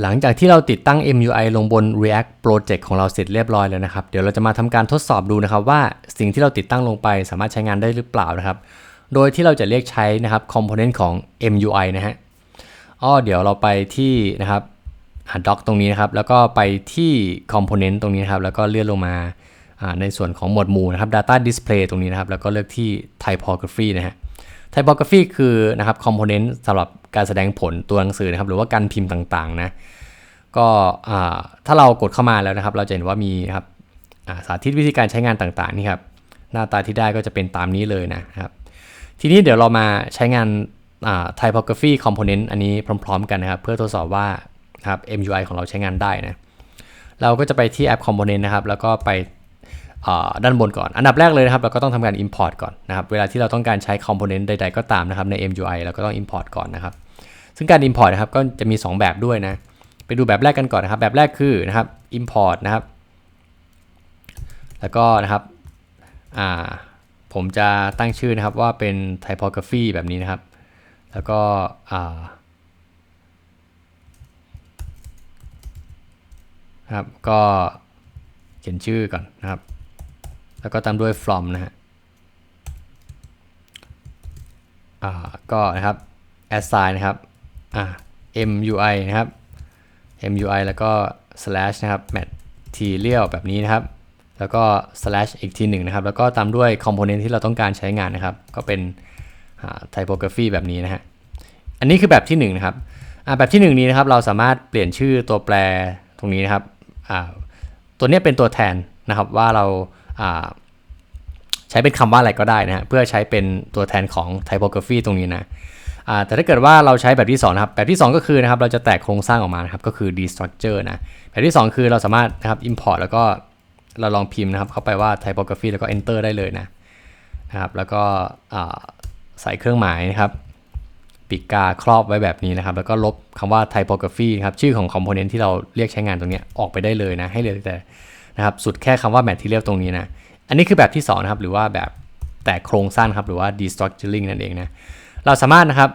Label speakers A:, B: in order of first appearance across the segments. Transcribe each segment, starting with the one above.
A: หลังจากที่เราติดตั้ง MUI ลงบน React Project ของเราเสร็จเรียบร้อยแล้วนะครับ เดี๋ยวเราจะมาทำการทดสอบดูนะครับว่าสิ่งที่เราติดตั้งลงไปสามารถใช้งานได้หรือเปล่านะครับ โดยที่เราจะเรียกใช้นะครับ component ของ MUI นะฮะอ้อเดี๋ยวเราไปที่นะครับหา doc ตรงนี้นะครับ แล้วก็ไปที่ component ตรงนี้นะครับ แล้วก็เลื่อนลงมาอ่าในส่วนของหมวดหมู่นะครับ data display ตรงนี้นะครับ แล้วก็เลือกที่ typography นะฮะ typography คือนะครับ component สำหรับการแสดงผลตัวหนังสือนะครับ หรือว่าการพิมพ์ต่างๆนะ ก็ถ้าเรากดเข้ามาแล้วนะครับ เราจะเห็นว่ามีครับาสาธิตวิธีการใช้งานต่างๆนี่ครับ หน้าตาที่ได้ก็จะเป็นตามนี้เลยนะครับ ทีนี้เดี๋ยวเรามาใช้งานอ่า typography component อันนี้พร้อม ๆ กันนะครับ เพื่อทดสอบว่าครับ MUI ของเราใช้งานได้นะ เราก็จะไปที่แอป component นะครับ แล้วก็ไป ด้านบนก่อน อันดับแรกเลยนะครับ เราก็ต้องทำการ import ก่อนนะครับ เวลาที่เราต้องการใช้ component ใดๆก็ตามนะครับ ใน MUI เราก็ต้อง import ก่อนนะครับ ซึ่งการ import นะครับ ก็จะมี 2 แบบด้วยนะ ไปดูแบบแรกกันก่อนนะครับ แบบแรกคือนะครับ import นะครับ แล้วก็นะครับ อ่า ผมจะตั้งชื่อนะครับว่าเป็น typography แบบนี้นะครับ แล้วก็ อ่าครับ ก็เขียนชื่อก่อนนะครับ แล้วก็ตามด้วย from นะฮะอ่าก็นะครับ assign นะครับอ่า MUI นะครับ MUI แล้วก็ slash นะครับ material แบบนี้นะครับ แล้วก็ slash อีกทีหนึ่งนะครับ แล้วก็ตามด้วย component ที่เราต้องการใช้งานนะครับ ก็เป็น typography แบบนี้นะฮะ อันนี้คือแบบที่1นงนะครับแบบที่ 1 นี้นะครับ เราสามารถเปลี่ยนชื่อตัวแปรตรงนี้นะครับตัวนี้เป็นตัวแทนนะครับว่าเรา ใช้เป็นคำว่าอะไรก็ได้นะฮะเพื่อใช้เป็นตัวแทนของ typography ตรงนี้นะแต่ถ้าเกิดว่าเราใช้แบบที่2นะครับแบบที่ 2 ก็คือนะครับเราจะแตกโครงสร้างออกมานะครับก็คือ destructure นะแบบที่ 2 คือเราสามารถนะครับ import แล้วก็เราลองพิมพ์นะครับเข้าไปว่า typography แล้วก็ enter ได้เลยนะนะครับแล้วก็ใส่เครื่องหมายนะครับปีกกาครอบไว้แบบนี้นะครับ แล้วก็ลบคำว่า typography ครับชื่อของ component ที่เราเรียกใช้งานตรงนี้ออกไปได้เลยนะให้เหลือแต่ นะครับสุดแค่คำว่า material ตรงนี้นะ อันนี้คือแบบที่ 2 นะครับ หรือว่าแบบแตกโครงสร้างครับ หรือว่า destructuring นั่นเองนะ เราสามารถนะครับ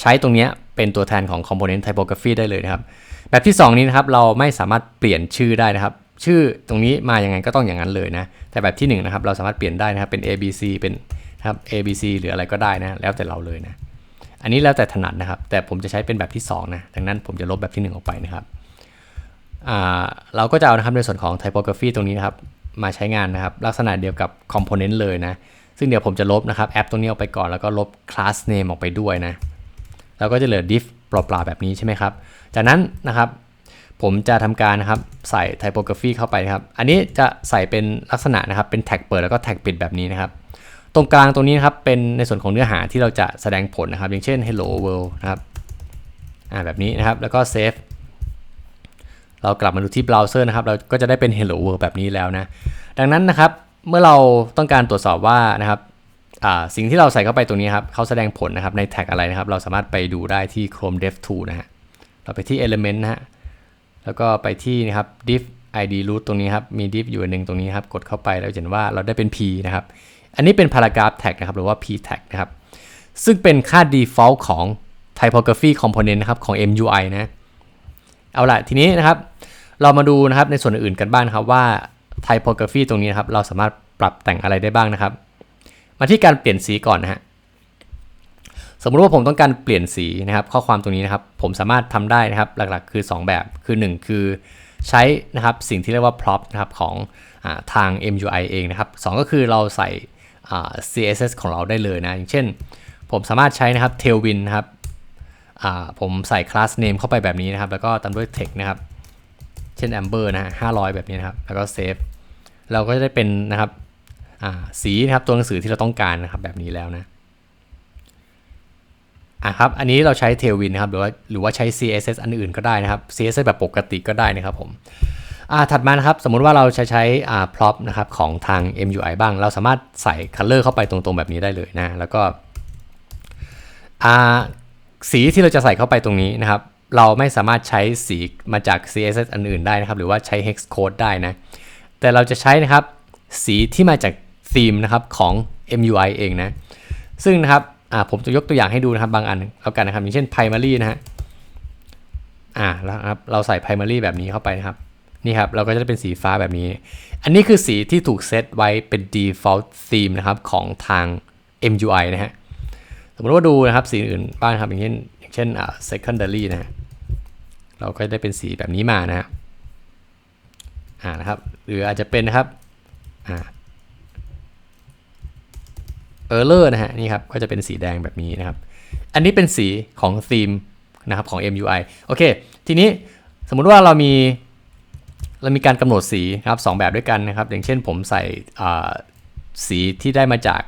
A: ใช้ตรงนี้เป็นตัวแทนของ component typography ได้เลยนะครับ แบบที่ 2 นี้นะครับ เราไม่สามารถเปลี่ยนชื่อได้นะครับ ชื่อตรงนี้มาอย่างไงก็ต้องอย่างนั้นเลยนะ แต่แบบที่ 1 นะครับ เราสามารถเปลี่ยนได้นะครับ เป็น ABC เป็นครับ ABC หรืออะไรก็ได้นะ แล้วแต่เราเลยนะ อันนี้แล้วแต่ถนัดนะครับ แต่ผมจะใช้เป็นแบบที่ 2 นะ ดังนั้นผมจะลบแบบที่ 1 ออกไปนะครับ เราก็จะเอานะครับในส่วนของ typography ตรงนี้นะครับมาใช้งานนะครับลักษณะเดียวกับ component เลยนะ ซึ่งเดี๋ยวผมจะลบนะครับแอปตรงนี้ออกไปก่อนแล้วก็ลบ class name ออกไปด้วยนะแล้วก็จะเหลือ div เปล่าๆแบบนี้ใช่ไหมครับ จากนั้นนะครับผมจะทำการนะครับใส่ typography เข้าไปครับ อันนี้จะใส่เป็นลักษณะนะครับเป็นแท็กเปิดแล้วก็แท็กปิดแบบนี้นะครับ ตรงกลางตรงนี้นะครับเป็นในส่วนของเนื้อหาที่เราจะแสดงผลนะครับ อย่างเช่น hello world นะครับอ่าแบบนี้นะครับแล้วก็ save เรากลับมาดูที่เบราว์เซอร์นะครับ เราก็จะได้เป็น hello world แบบนี้แล้วนะ ดังนั้นนะครับ เมื่อเราต้องการตรวจสอบว่านะครับสิ่งที่เราใส่เข้าไปตรงนี้ครับเขาแสดงผลนะครับในแท็กอะไรนะครับ เราสามารถไปดูได้ที่ Chrome Dev Tool นะฮะ เราไปที่ Element นะฮะ แล้วก็ไปที่นะครับ div id root ตรงนี้ครับ มี div อยู่อันหนึ่งตรงนี้ครับ กดเข้าไปแล้วเห็นว่าเราได้เป็น p นะครับ อันนี้เป็น paragraph tag นะครับ หรือว่า p tag นะครับ ซึ่งเป็นค่า default ของ typography component นะครับของ MUI นะ เอาละทีนี้นะครับ เรามาดูนะครับในส่วนอื่นกันบ้างครับว่า typography ตรงนี้นะครับ เราสามารถปรับแต่งอะไรได้บ้างนะครับ มาที่การเปลี่ยนสีก่อนนะฮะสมมุติว่าผมต้องการเปลี่ยนสีนะครับ ข้อความตรงนี้นะครับ ผมสามารถทำได้นะครับ หลักๆ คือ 2 แบบคือ 1 คือใช้นะครับสิ่งที่เรียกว่า prop นะครับของอทาง MUI เองนะครับ 2 ก็คือเราใส่ CSS ของเราได้เลยนะ อย่างเช่น ผมสามารถใช้นะครับ tailwind นะครับ ผมใส่ class name เข้าไปแบบนี้นะครับ แล้วก็ตามด้วย text นะครับ เช่น amber นะฮะ500 แบบนี้นะครับ แล้วก็ save เราก็จะได้เป็นนะครับสีนะครับตัวหนังสือที่เราต้องการนะครับแบบนี้แล้วนะอะครับ อันนี้เราใช้ Tailwind นะครับ หรือว่าหรือว่าใช้ CSS อันอื่นก็ได้นะครับ CSS แบบปกติก็ได้นะครับผมอ่าถัดมานะครับ สมมุติว่าเราใช้ใช้อ่า prop นะครับของทาง MUI บ้าง เราสามารถใส่ color เข้าไปตรงๆแบบนี้ได้เลยนะ แล้วก็อ่า สีที่เราจะใส่เข้าไปตรงนี้นะครับ เราไม่สามารถใช้สีมาจาก CSS อันอื่นได้นะครับ หรือว่าใช้ hex code ได้นะ แต่เราจะใช้นะครับ สีที่มาจากธีมนะครับของ MUI เองนะ ซึ่งนะครับผมจะยกตัวอย่างให้ดูนะครับบางอันแล้วกันนะครับอย่างเช่น primary นะฮะอ่าแล้วครับเราใส่ primary แบบนี้เข้าไปนะครับนี่ครับเราก็จะได้เป็นสีฟ้าแบบนี้ อันนี้คือสีที่ถูกเซตไว้เป็น default theme นะครับของทาง MUI นะฮะ มมติว่าดูนะครับสีอื่นบ้างครับอย่างเช่นอย่างเช่นอ่า secondary นะฮะเราก็ได้เป็นสีแบบนี้มานะฮะอ่านะครับหรืออาจจะเป็นนะครับอ่า error นะฮะนี่ครับก็จะเป็นสีแดงแบบนี้นะครับ อันนี้เป็นสีของธีมนะครับของ MUI โอเค ทีนี้สมมุติว่าเรามีเรามีการกำหนดสีนะครับสองแบบด้วยกันนะครับ อย่างเช่นผมใส่สีที่ได้มาจาก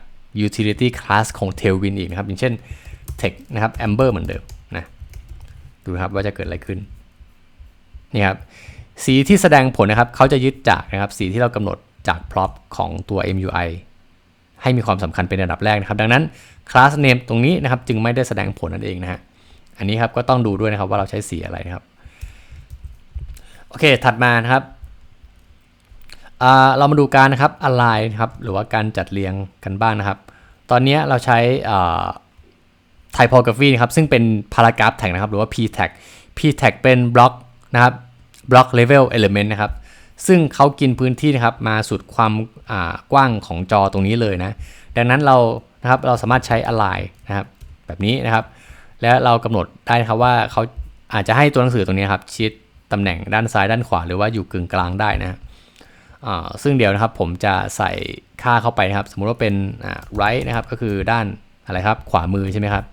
A: utility class ของ Tailwind อีกนะครับ อย่างเช่น text นะครับ amber เหมือนเดิมนะดูครับว่าจะเกิดอะไรขึ้นนี่ครับสีที่แสดงผลนะครับเขาจะยึดจากนะครับสีที่เรากำหนดจาก prop ของตัว MUI ให้มีความสำคัญเป็นระดับแรกนะครับ ดังนั้น class name ตรงนี้นะครับจึงไม่ได้แสดงผลนั่นเองนะฮะอันนี้ครับก็ต้องดูด้วยนะครับว่าเราใช้สีอะไรนะครับโอเคถัดมานะครับเรามาดูการนะครับ align นะครับหรือว่าการจัดเรียงกันบ้างนะครับ ตอนนี้เราใช้ typography นะครับ ซึ่งเป็น paragraph tag นะครับ หรือว่า p tag p tag เป็นบล็อกนะครับ block level element นะครับ ซึ่งเขากินพื้นที่นะครับมาสุดความกว้างของจอตรงนี้เลยนะ ดังนั้นเรานะครับเราสามารถใช้ align นะครับ แบบนี้นะครับ แล้วเรากำหนดได้นะครับว่าเขาอาจจะให้ตัวหนังสือตรงนี้ครับ ชิดตำแหน่งด้านซ้ายด้านขวา หรือว่าอยู่กึ่งกลางได้นะ ซึ่งเดี๋ยวนะครับผมจะใส่ค่าเข้าไปนะครับ สมมุติว่าเป็น right นะครับก็คือด้านอะไรครับขวามือใช่ไหมครับ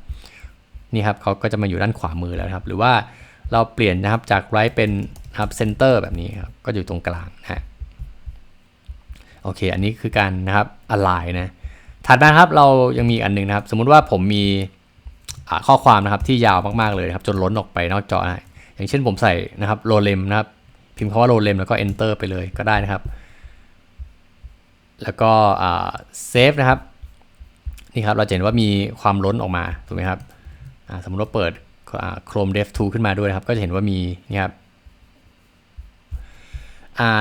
A: นี่ครับเขาก็จะมาอยู่ด้านขวามือแล้วครับ หรือว่าเราเปลี่ยนนะครับจาก right เป็นครับ center แบบนี้ครับก็อยู่ตรงกลางนะฮะโอเค อันนี้คือการนะครับ align นะถัดมาครับเรายังมีอันนึงนะครับ สมมุติว่าผมมีข้อความนะครับที่ยาวมากๆเลยครับจนล้นออกไปนอกจอนะอย่างเช่นผมใส่นะครับโรเลมนะครับพิมพ์คำว่าโรเลมแล้วก็ enter ไปเลยก็ได้นะครับ แล้วก็เซฟนะครับนี่ครับเราเห็นว่ามีความล้นออกมาถูกไหมครับสมมติว่าเปิด Chrome Dev Tool ขึ้นมาด้วยนะครับ ก็จะเห็นว่ามีนี่ครับ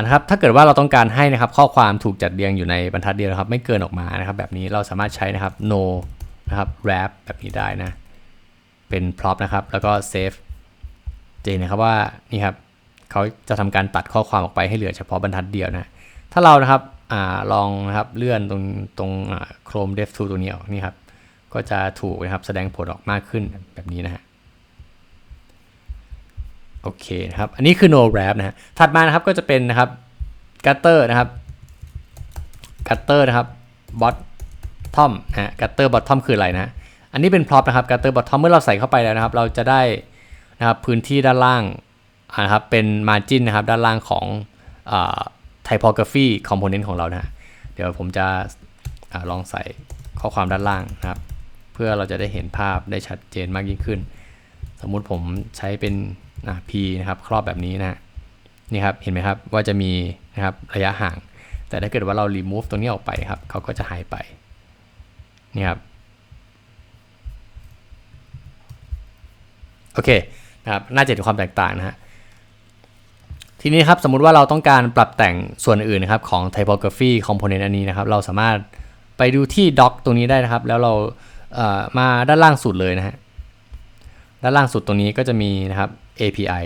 A: นะครับถ้าเกิดว่าเราต้องการให้นะครับข้อความถูกจัดเรียงอยู่ในบรรทัดเดียวนะครับ ไม่เกินออกมานะครับ แบบนี้เราสามารถใช้นะครับ no นะครับ wrap แบบนี้ได้นะ เป็น prop นะครับ แล้วก็ save เจนนะครับว่านี่ครับเขาจะทำการตัดข้อความออกไปให้เหลือเฉพาะบรรทัดเดียวนะ ถ้าเรานะครับ อลองนะครับเลื่อนตรงตรง Chrome Dev Tool ตัวนี้ออกนี่ครับก็จะถูกนะครับแสดงผลออกมากขึ้นแบบนี้นะฮะโอเคนะครับ อันนี้คือ no wrap นะฮะถัดมานะครับก็จะเป็นนะครับ gutter นะครับ gutter นะครับ bottom นะฮะ gutter bottom คืออะไรนะอันนี้เป็น prop นะครับ gutter bottom เมื่อเราใส่เข้าไปแล้วนะครับ เราจะได้นะครับพื้นที่ด้านล่างนะครับเป็น margin นะครับด้านล่างของ typography component ของเรานะ เดี๋ยวผมจะอลองใส่ข้อความด้านล่างนะครับ เพื่อเราจะได้เห็นภาพได้ชัดเจนมากยิ่งขึ้น สมมุติผมใช้เป็น p นะครับ ครอบแบบนี้นะนี่ครับ เห็นไหมครับว่าจะมีนะครับระยะห่าง แต่ถ้าเกิดว่าเรา remove ตรงนี้ออกไปครับ เขาก็จะหายไป นี่ครับ โอเคนะครับ น่าจะเห็นความแตกต่างนะฮะ ทีนี้ครับสมมุติว่าเราต้องการปรับแต่งส่วนอื่นนะครับของ typography component อันนี้นะครับ เราสามารถไปดูที่ doc ตรงนี้ได้นะครับ แล้วเราเมาด้านล่างสุดเลยนะฮะด้านล่างสุดตรงนี้ก็จะมีนะครับ API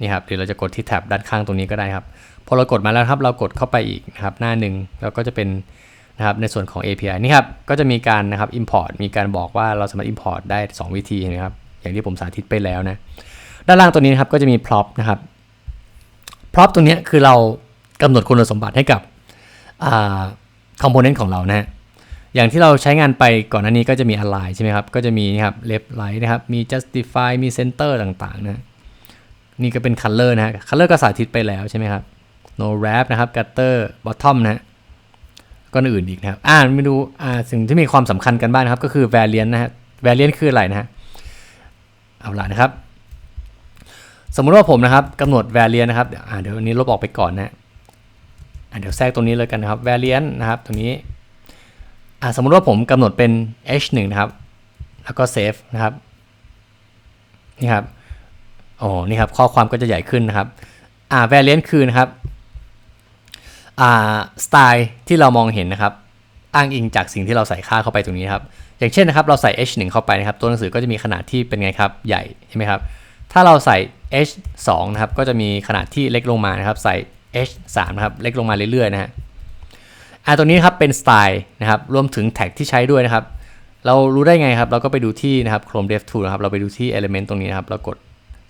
A: นี่ครับหรือเราจะกดที่แท็บด้านข้างตรงนี้ก็ได้ครับพอเรากดมาแล้วครับเรากดเข้าไปอีกนะครับหน้าหนึ่งแล้วก็จะเป็นนะครับในส่วนของ API นี่ครับก็จะมีการนะครับ import มีการบอกว่าเราสามารถ import ได้ 2 วิธีนะครับ อย่างที่ผมสาธิตไปแล้วนะด้านล่างตัวนี้นะครับก็จะมี prop นะครับ prop ตรงนี้คือเรากำหนดคุณสมบัติให้กับคอมโพเนนต์ของเรานะ อย่างที่เราใช้งานไปก่อนหน้านี้ก็จะมี align ใช่ไหมครับ ก็จะมีนี่ครับ left right นะครับ มี justify มี center ต่างๆนะ นี่ก็เป็น color นะ color ก็สาธิตไปแล้วใช่ไหมครับ no wrap นะครับ gutter bottom นะก็อื่นอีกนะครับ อ่ามาดูอ่าสิ่งที่มีความสำคัญกันบ้างนะครับ ก็คือ variant นะฮะ variant คืออะไรนะฮะ เอาละนะครับ สมมุติว่าผมนะครับกำหนด variant นะครับเดี๋ยวอันนี้ลบออกไปก่อนนะเดี๋ยวแทรกตรงนี้เลยกันนะครับ variant นะครับตรงนี้สมมุติว่าผมกำหนดเป็น h1 นะครับ แล้วก็ save นะครับนี่ครับโอ้นี่ครับข้อความก็จะใหญ่ขึ้นนะครับอ่า variant คือนะครับอ่าสไตล์ที่เรามองเห็นนะครับ อ้างอิงจากสิ่งที่เราใส่ค่าเข้าไปตรงนี้ครับ อย่างเช่นนะครับ เราใส่ h1 เข้าไปนะครับ ตัวหนังสือก็จะมีขนาดที่เป็นไงครับ ใหญ่ใช่ไหมครับ ถ้าเราใส่ h 2 นะครับก็จะมีขนาดที่เล็กลงมานะครับใส่ h 3 นะครับเล็กลงมาเรื่อยๆนะฮะอ่าตัวนี้ครับเป็นสไตล์นะครับรวมถึงแท็กที่ใช้ด้วยนะครับ เรารู้ได้ไงครับ เราก็ไปดูที่นะครับ Chrome Dev Tool นะครับเราไปดูที่ Element ตรงนี้นะครับเรากด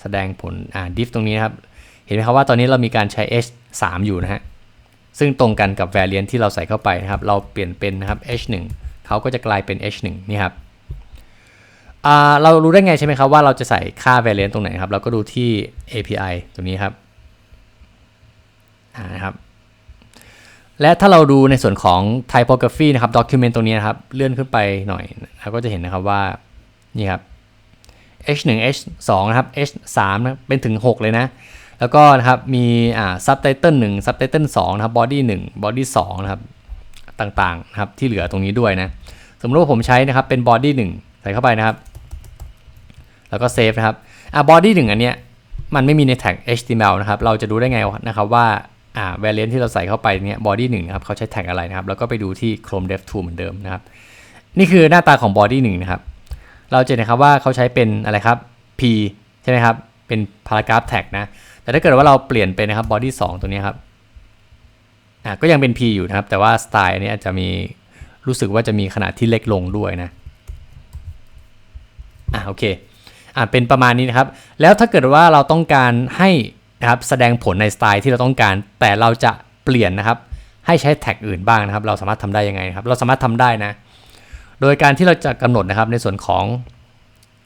A: แสดงผลอ่า div ตรงนี้นะครับ เห็นไหมครับว่าตอนนี้เรามีการใช้ h 3 อยู่นะฮะซึ่งตรงกันกับ variant ที่เราใส่เข้าไปนะครับ เราเปลี่ยนเป็นนะครับ h 1 เขาก็จะกลายเป็น h 1 นี่ครับ เรารู้ได้ไงใช่ไหมครับว่าเราจะใส่ค่า variant ตรงไหนครับ เราก็ดูที่ API ตรงนี้ครับนะครับ และถ้าเราดูในส่วนของ typography นะครับ document ตรงนี้นะครับ เลื่อนขึ้นไปหน่อยเราก็จะเห็นนะครับว่า นี่ครับ h1 h2 นะครับ h3 นะเป็นถึง 6 เลยนะ แล้วก็นะครับ มีอ่า subtitle 1 subtitle 2 นะครับ body 1 body 2 นะครับ ต่างๆนะครับ ที่เหลือตรงนี้ด้วยนะ สมมติว่าผมใช้นะครับ เป็น body 1 ส่เข้าไปนะครับ แล้วก็ save นะครับอ่า body 1อันเนี้ยมันไม่มีใน tag HTML นะครับ เราจะดูได้ไงนะครับว่าอ่า variant ที่เราใส่เข้าไปเนี้ย body 1นะครับเขาใช้ tag อะไรนะครับ แล้วก็ไปดูที่ Chrome Dev Tool เหมือนเดิมนะครับ นี่คือหน้าตาของ body 1นะครับ เราจะเห็นครับว่าเขาใช้เป็นอะไรครับ p ใช่ไหมครับ เป็น paragraph tag นะ แต่ถ้าเกิดว่าเราเปลี่ยนเป็นนะครับ body 2 ตัวนี้ครับ อ่าก็ยังเป็น p อยู่นะครับ แต่ว่าสไตล์นี้จะมีรู้สึกว่าจะมีขนาดที่เล็กลงด้วยนะ อ่าโอเคอ่าเป็นประมาณนี้นะครับ แล้วถ้าเกิดว่าเราต้องการให้นะครับแสดงผลในสไตล์ที่เราต้องการ แต่เราจะเปลี่ยนนะครับ ให้ใช้แท็กอื่นบ้างนะครับ เราสามารถทำได้ยังไงครับ เราสามารถทำได้นะ โดยการที่เราจะกำหนดนะครับในส่วนของ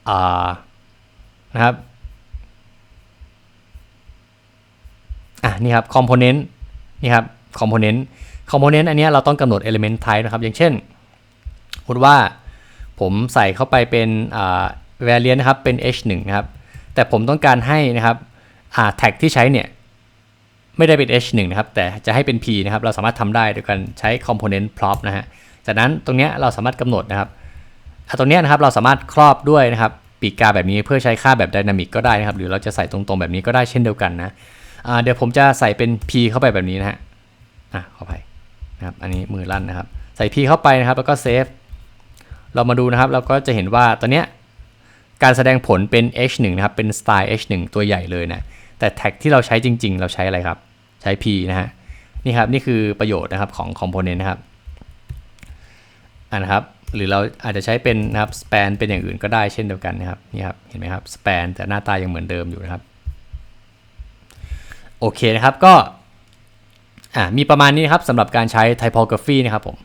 A: อ่านะครับอะนี่ครับ component นี่ครับ component component อันนี้เราต้องกำหนด element type นะครับ อย่างเช่นพูดว่า ผมใส่เข้าไปเป็นอ่า variant นะครับ เป็น h1 นะครับ แต่ผมต้องการให้นะครับอ่า tag ที่ใช้เนี่ยไม่ได้เป็น h1 นะครับ แต่จะให้เป็น p นะครับ เราสามารถทำได้โดยการใช้ component prop นะฮะ จากนั้นตรงเนี้ยเราสามารถกำหนดนะครับตรงเนี้ยนะครับเราสามารถครอบด้วยนะครับปีกกาแบบนี้เพื่อใช้ค่าแบบ dynamic ก็ได้นะครับ หรือเราจะใส่ตรงๆแบบนี้ก็ได้เช่นเดียวกันนะเดี๋ยวผมจะใส่เป็น p เข้าไปแบบนี้นะฮะอะขออภัยนะครับ อันนี้มือลั่นนะครับ ใส่ p เข้าไปนะครับ แล้วก็เซฟ เรามาดูนะครับเราก็จะเห็นว่าตอนเนี้ยการแสดงผลเป็น h1 นะครับ เป็นสไตล์ h1 ตัวใหญ่เลยนะ แต่แท็กที่เราใช้จริง ๆ เราใช้อะไรครับ ใช้ p นะฮะ นี่ครับ นี่คือประโยชน์นะครับของ component นะครับ อ่านะครับ หรือเราอาจจะใช้เป็นนะครับ span เป็นอย่างอื่นก็ได้เช่นเดียวกันนะครับ นี่ครับ เห็นไหมครับ span แต่หน้าตายังเหมือนเดิมอยู่นะครับ โอเคนะครับ ก็ อ่า มีประมาณนี้นะครับสำหรับการใช้ typography นะครับผม